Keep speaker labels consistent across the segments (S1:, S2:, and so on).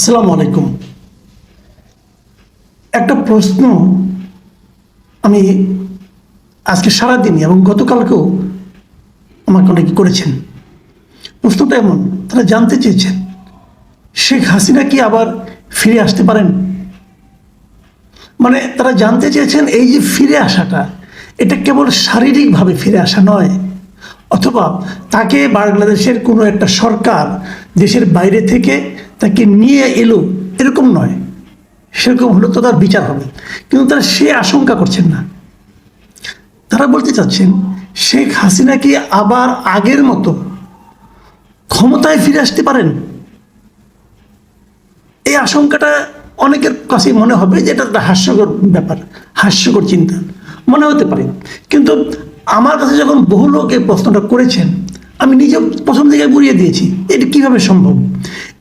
S1: আসসালামু আলাইকুম। একটা প্রশ্ন আমি আজকে সারাদিনই এবং গতকালকেও আমাকে অনেকে করেছেন। প্রশ্নটা এমন, তারা জানতে চেয়েছেন, শেখ হাসিনা কি আবার ফিরে আসতে পারেন? মানে তারা জানতে চেয়েছেন এই যে ফিরে আসাটা, এটা কেবল শারীরিকভাবে ফিরে আসা নয়, অথবা তাকে বাংলাদেশের কোনো একটা সরকার দেশের বাইরে থেকে তাকে নিয়ে এলো, এরকম নয়। সেরকম হলে তো তার বিচার হবে। কিন্তু তারা সে আশঙ্কা করছেন না। তারা বলতে চাচ্ছেন, শেখ হাসিনা কি আবার আগের মতো ক্ষমতায় ফিরে আসতে পারেন? এই আশঙ্কাটা অনেকের কাছে মনে হবে যে এটা একটা হাস্যকর ব্যাপার, হাস্যকর চিন্তা। মনে হতে পারে। কিন্তু আমার কাছে যখন বহু লোক এই প্রশ্নটা করেছেন, আমি নিজে প্রথম থেকে বুড়িয়ে দিয়েছি, এটা কীভাবে সম্ভব?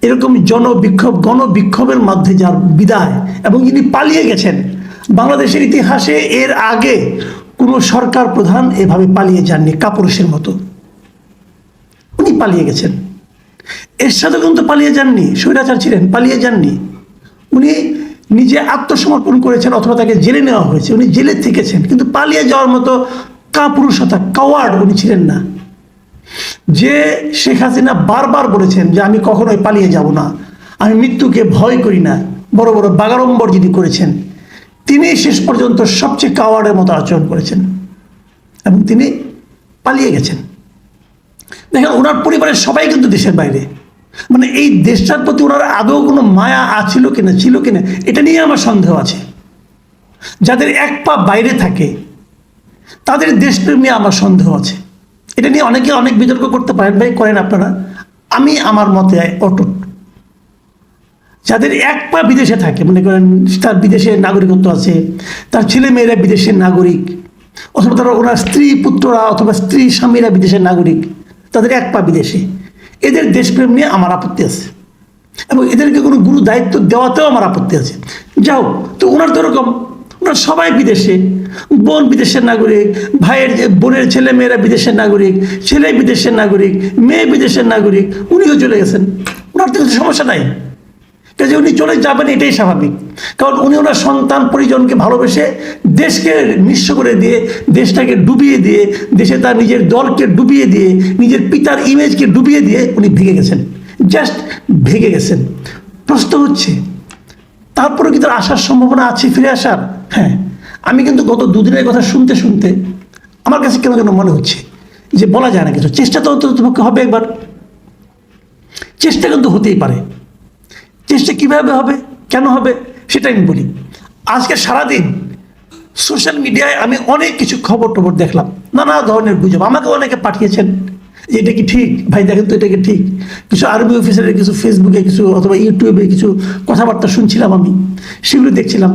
S1: এরকম জনবিক্ষোভ, গণবিক্ষোভের মধ্যে যার বিদায়, এবং যিনি পালিয়ে গেছেন। বাংলাদেশের ইতিহাসে এর আগে কোনো সরকার প্রধান এভাবে পালিয়ে যাননি, কাপুরুষের মতো। উনি পালিয়ে গেছেন। এর সাথে কিন্তু পালিয়ে যাননি, স্বৈরাচার ছিলেন, পালিয়ে যাননি। উনি নিজে আত্মসমর্পণ করেছেন অথবা তাকে জেলে নেওয়া হয়েছে। উনি জেলে থেকেছেন, কিন্তু পালিয়ে যাওয়ার মতো কাপুরুষতা কাওয়ার্ড উনি ছিলেন না। যে শেখ হাসিনা বারবার বলেছেন যে আমি কখনোই পালিয়ে যাব না, আমি মৃত্যুকে ভয় করি না, বড় বড় বাগাড়ম্বর যিনি করেছেন, তিনি শেষ পর্যন্ত সবচেয়ে কাওয়ার্ডের মতো আচরণ করেছেন এবং তিনি পালিয়ে গেছেন। দেখেন, ওনার পরিবারের সবাই কিন্তু দেশের বাইরে। মানে এই দেশটার প্রতি ওনার আদৌ কোনো মায়া আছিল কিনা, ছিল কিনা, এটা নিয়ে আমার সন্দেহ আছে। যাদের এক পা বাইরে থাকে, তাদের দেশপ্রেম নিয়ে আমার সন্দেহ আছে। এটা নিয়ে অনেকে অনেক বিতর্ক করতে পারেন, ভাই, করেন আপনারা। আমি আমার মতে অটুট। যাদের এক পা বিদেশে থাকে, মনে করেন তার বিদেশের নাগরিকত্ব আছে, তার ছেলে মেয়েরা বিদেশের নাগরিক, অথবা তারা ওনার স্ত্রী পুত্ররা অথবা স্ত্রী স্বামীরা বিদেশের নাগরিক, তাদের এক পা বিদেশে। এদের দেশপ্রেম নিয়ে আমার আপত্তি আছে। এবং এদেরকে কোনো গুরু দায়িত্ব দেওয়াতেও আমার আপত্তি আছে। যাও তো ওনার তো এরকম ওনার সবাই বিদেশে বোন বিদেশের নাগরিক, ভাইয়ের বোনের ছেলে মেয়েরা বিদেশের নাগরিক, ছেলে বিদেশের নাগরিক, মেয়ে বিদেশের নাগরিক, উনিও চলে গেছেন। ওনার তো সমস্যা নাই। কাজে উনি চলে যাবেন, এটাই স্বাভাবিক। কারণ উনি ওনার সন্তান পরিজনকে ভালোবেসে দেশকে নিঃস্ব করে দিয়ে, দেশটাকে ডুবিয়ে দিয়ে, দেশে তার নিজের দলকে ডুবিয়ে দিয়ে, নিজের পিতার ইমেজকে ডুবিয়ে দিয়ে উনি ভেঙে গেছেন। জাস্ট ভেঙে গেছেন। প্রশ্ন হচ্ছে তারপরে কি তার আসার সম্ভাবনা আছে ফিরে আসার? হ্যাঁ। আমি কিন্তু গত দুদিনের কথা শুনতে শুনতে আমার কাছে কেন যেন মনে হচ্ছে যে বলা যায় না কিছু। চেষ্টা তো অন্ততপক্ষে হবে একবার। চেষ্টা কিন্তু হতেই পারে। চেষ্টা কীভাবে হবে, কেন হবে সেটা আমি বলি। আজকে সারাদিন সোশ্যাল মিডিয়ায় আমি অনেক কিছু খবর টবর দেখলাম। নানা ধরনের গুজব। আমাকে অনেকে পাঠিয়েছেন যে এটা কি ঠিক? ভাই, দেখেন তো এটা কি ঠিক? কিছু আর্মি অফিসারের কিছু ফেসবুকে কিছু অথবা ইউটিউবে কিছু কথাবার্তা শুনছিলাম আমি। সেগুলো দেখছিলাম।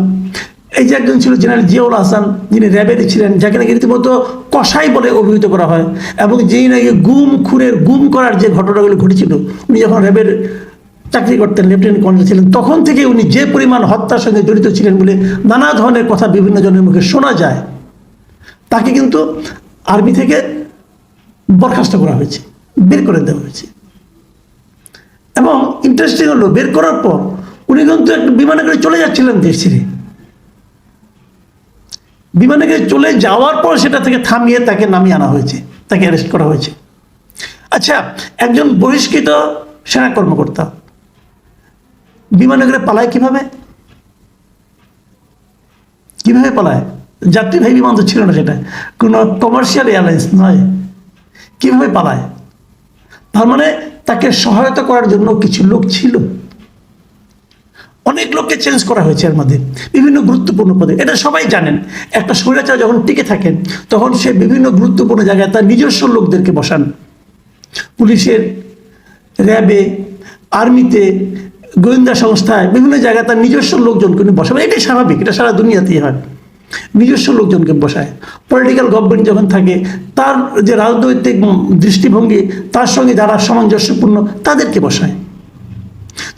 S1: এই যে একজন ছিল জেনারেল জিয়াউল হাসান, যিনি র্যাবের ছিলেন, যাকে নাকি রীতিমতো কষাই বলে অভিহিত করা হয়, এবং যেই নাকি গুম, খুনের গুম করার যে ঘটনাগুলো ঘটেছিল, উনি যখন র্যাবের চাকরি করতেন, লেফটেন্যান্ট কর্নেল ছিলেন, তখন থেকে উনি যে পরিমাণ হত্যার সঙ্গে জড়িত ছিলেন বলে নানা ধরনের কথা বিভিন্ন জনের মুখে শোনা যায়, তাকে কিন্তু আর্মি থেকে বরখাস্ত করা হয়েছে, বের করে দেওয়া হয়েছে। এবং ইন্টারেস্টিং হলো, বের করার পর উনি কিন্তু একটা বিমানে করে চলে যাচ্ছিলেন দেশ ছেড়ে। বিমানে চলে যাওয়ার পর সেটা থেকে থামিয়ে তাকে নামিয়ে আনা হয়েছে, তাকে অ্যারেস্ট করা হয়েছে। আচ্ছা একজন বহিষ্কৃত সেনা কর্মকর্তা বিমানে করে পালায় কীভাবে? কীভাবে পালায়? যাত্রীবাহী বিমান তো ছিল না সেটা, কোনো কমার্শিয়াল এয়ারলাইন্স নয়। কীভাবে পালায়? তার মানে তাকে সহায়তা করার জন্য কিছু লোক ছিল। অনেক লোককে চেঞ্জ করা হয়েছে এর মধ্যে। বিভিন্ন গুরুত্বপূর্ণ পদে। এটা সবাই জানেন। একটা স্বৈরাচার যখন টিকে থাকেন তখন সে বিভিন্ন গুরুত্বপূর্ণ জায়গায় তার নিজস্ব লোকদেরকে বসান। পুলিশের, র্যাবে, আর্মিতে, গোয়েন্দা সংস্থায়, বিভিন্ন জায়গায় তার নিজস্ব লোকজনকে উনি বসাবেন এটাই স্বাভাবিক। এটা সারা দুনিয়াতেই হয়। নিজস্ব লোকজনকে বসায়। পলিটিক্যাল গভর্নমেন্ট যখন থাকে, তার যে রাজনৈতিক দৃষ্টিভঙ্গি, তার সঙ্গে যারা সামঞ্জস্যপূর্ণ, তাদেরকে বসায়।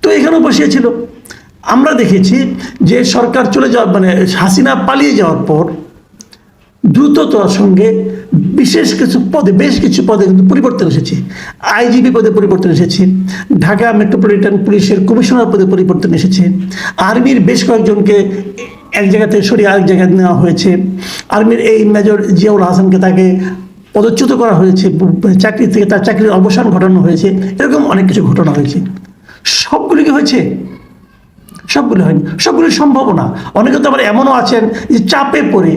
S1: তো এখানেও বসিয়েছিল। আমরা দেখেছি যে সরকার চলে যাওয়ার মানে হাসিনা পালিয়ে যাওয়ার পর দ্রুততার সঙ্গে বিশেষ কিছু পদে, বেশ কিছু পদে কিন্তু পরিবর্তন এসেছে। আইজিপি পদে পরিবর্তন এসেছে, ঢাকা মেট্রোপলিটন পুলিশের কমিশনার পদে পরিবর্তন এসেছে, আর্মির বেশ কয়েকজনকে এক জায়গা থেকে সরিয়ে আরেক জায়গায় নেওয়া হয়েছে। আর্মির এই মেজর জিয়াউল হাসানকে তাকে পদচ্যুত করা হয়েছে, চাকরি থেকে তার চাকরির অবসান ঘটানো হয়েছে, এরকম অনেক কিছু ঘটনা হয়েছে। সবগুলি কি হয়েছে? সবগুলো হয়নি, সবগুলো সম্ভব না। অনেকে তো আবার এমনও আছেন যে চাপে পড়ে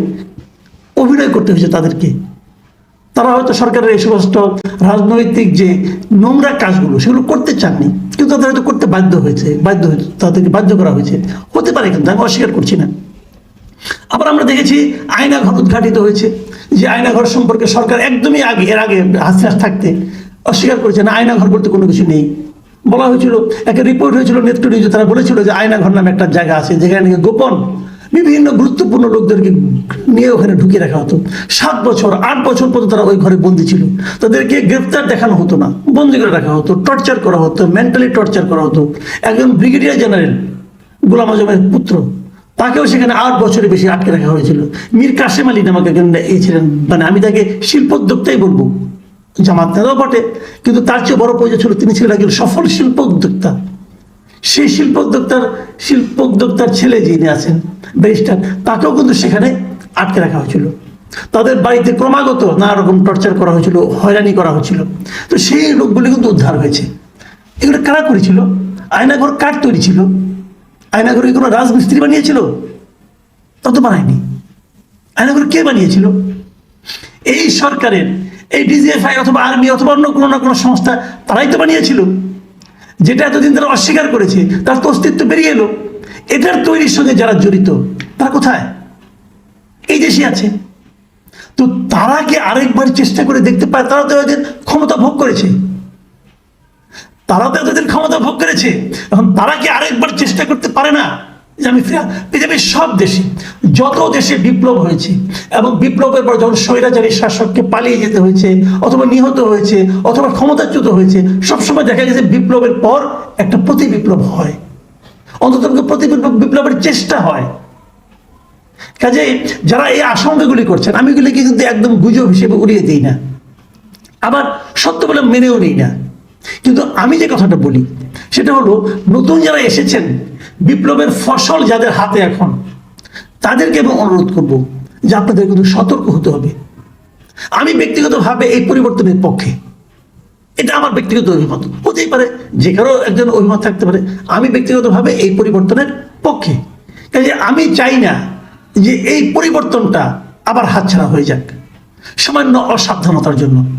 S1: অভিনয় করতে হয়েছে তাদেরকে। তারা হয়তো সরকারের এই সমস্ত রাজনৈতিক যে নোংরা কাজগুলো, সেগুলো করতে চাননি, কিন্তু তাদের হয়তো করতে বাধ্য হয়েছে, বাধ্য তাদেরকে বাধ্য করা হয়েছে। হতে পারে কিন্তু, আমি অস্বীকার করছি না। আবার আমরা দেখেছি আয়নাঘর উদ্ঘাটিত হয়েছে, যে আয়নাঘর সম্পর্কে সরকার একদমই আগে, এর আগে হাসিনাস থাকতে অস্বীকার করেছে, না, আয়নাঘর বলতে কোনো কিছু নেই। বলা হয়েছিল, একটা রিপোর্ট হয়েছিল নেত্র নিউজে তারা বলেছিল যে আয়নাঘর নামে একটা জায়গা আছে, যেখানে নাকি গোপন বিভিন্ন গুরুত্বপূর্ণ লোকদেরকে নিয়ে ওখানে ঢুকিয়ে রাখা হতো। সাত বছর, আট বছর পর্যন্ত তারা ওই ঘরে বন্দি ছিল। তাদেরকে গ্রেপ্তার দেখানো হতো না, বন্দি করে রাখা হতো টর্চার করা হতো মেন্টালি টর্চার করা হতো। একজন ব্রিগেডিয়ার জেনারেল গোলাম আজমের পুত্র, তাকেও সেখানে আট বছরের বেশি আটকে রাখা হয়েছিল। মীর কাসেম আলী নামক এই ছিলেন মানে আমি তাকে শিল্পোদ্যোক্তাই বলব। জামাত নেতাও বটে। কিন্তু তার চেয়ে বড় পরিচয় ছিল তিনি ছিলেন একজন সফল শিল্প উদ্যোক্তা। সেই শিল্প উদ্যোক্তার শিল্প উদ্যোক্তার ছেলে যিনি আছেন, ব্যারিস্টার, তাকেও কিন্তু সেখানে আটকে রাখা হয়েছিল। তাদের বাড়িতে ক্রমাগত নানা রকম টর্চার করা হয়েছিল, হয়রানি করা হয়েছিল। তো সেই লোকগুলি কিন্তু উদ্ধার হয়েছে। এগুলো কারা করেছিল? আয়নাঘর কার তৈরি ছিল? আয়নাঘর কি কোনো রাজমিস্ত্রি বানিয়েছিল? তত বানায়নি। আয়নাঘর কে বানিয়েছিল? এই সরকারের এই ডিজিএফআই অথবা আর্মি অথবা অন্য কোনো না কোনো সংস্থা তারাই তো বানিয়েছিল। যেটা এতদিন তারা অস্বীকার করেছে, তার তো অস্তিত্ব বেরিয়ে এলো। এটার তৈরির সঙ্গে যারা জড়িত, তারা কোথায়? এই দেশে আছে। তো তারা কি আরেকবার চেষ্টা করে দেখতে পায়? তারা তো এদের ক্ষমতা ভোগ করেছে। তারা তো এতদিন ক্ষমতা ভোগ করেছে। এখন তারা কি আরেকবার চেষ্টা করতে পারে না? আমি পৃথিবীর সব দেশে যত দেশে বিপ্লব হয়েছে এবং বিপ্লবের পর যখন স্বৈরাচারী শাসককে পালিয়ে যেতে হয়েছে, অথবা নিহত হয়েছে, অথবা ক্ষমতাচ্যুত হয়েছে, সবসময় দেখা গেছে বিপ্লবের পর একটা প্রতি বিপ্লব হয়। অন্তত প্রতি বিপ্লবের চেষ্টা হয়। কাজে যারা এই আশঙ্কাগুলি করছেন, আমি এগুলিকে কিন্তু একদম গুজব হিসেবে উড়িয়ে দিই না। আবার সত্য বলে মেনেও নিই না। কিন্তু আমি যে কথাটা বলি, সেটা হলো, নতুন যারা এসেছেন বিপ্লবের ফসল যাদের হাতে এখন, তাদেরকে এবং অনুরোধ করব যে আপনাদের কিন্তু সতর্ক হতে হবে। আমি ব্যক্তিগতভাবে এই পরিবর্তনের পক্ষে। এটা আমার ব্যক্তিগত অভিমত। হতেই পারে যে কারও একজন অভিমত থাকতে পারে। আমি ব্যক্তিগতভাবে এই পরিবর্তনের পক্ষে। কাজে আমি চাই না যে এই পরিবর্তনটা আবার হাতছাড়া হয়ে যাক। সামান্য অসাবধানতার জন্য।